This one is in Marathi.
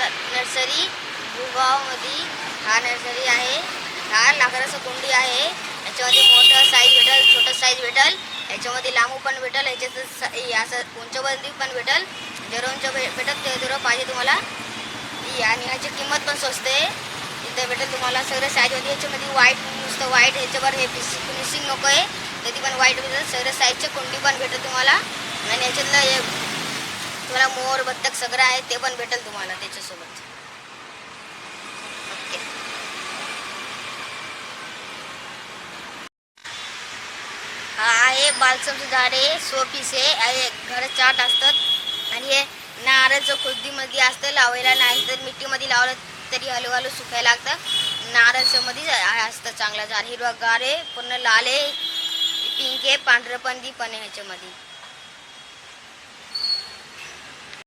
नर्सरी भूगावमध्ये हा नर्सरी आहे. हा लाकडाचं कुंडी आहे. याच्यामध्ये मोठं साईज भेटल छोटं साईज भेटल. याच्यामध्ये लांबू पण भेटल याच्यात स- असं उंचबंदी पण भेटल. जेवढं उंच भे- भेटत ते जेवढं पाहिजे तुम्हाला. आणि याची किंमत पण स्वस्त आहे. इथं भेटेल तुम्हाला सगळं साईजमध्ये याच्यामध्ये व्हाईट नुसतं व्हाईट ह्याच्यावर हे फिनिशिंग नको आहे. कधी पण व्हाईट भेटेल. सगळं साईजचे कुंडी पण भेटेल तुम्हाला. आणि याच्यातलं हे तुम्हाला मोर बत्तक सगळं आहे ते पण भेटेल तुम्हाला त्याच्यासोबत. ओके. हा आहे बालसमचं झाड आहे सोपीस आहे आहे घर चाट असतात. आणि हे नारळचं खुर्दीमध्ये असतं लावायला नाही तर मिट्टीमध्ये लावलं तरी हळूहळू सुकायला लागतं. नारळचं मध्ये असतं चांगलं झाड हिरवा गार आहे पूर्ण लाल आहे पिंक आहे पांढरं पण दी पण आहे ह्याच्यामध्ये.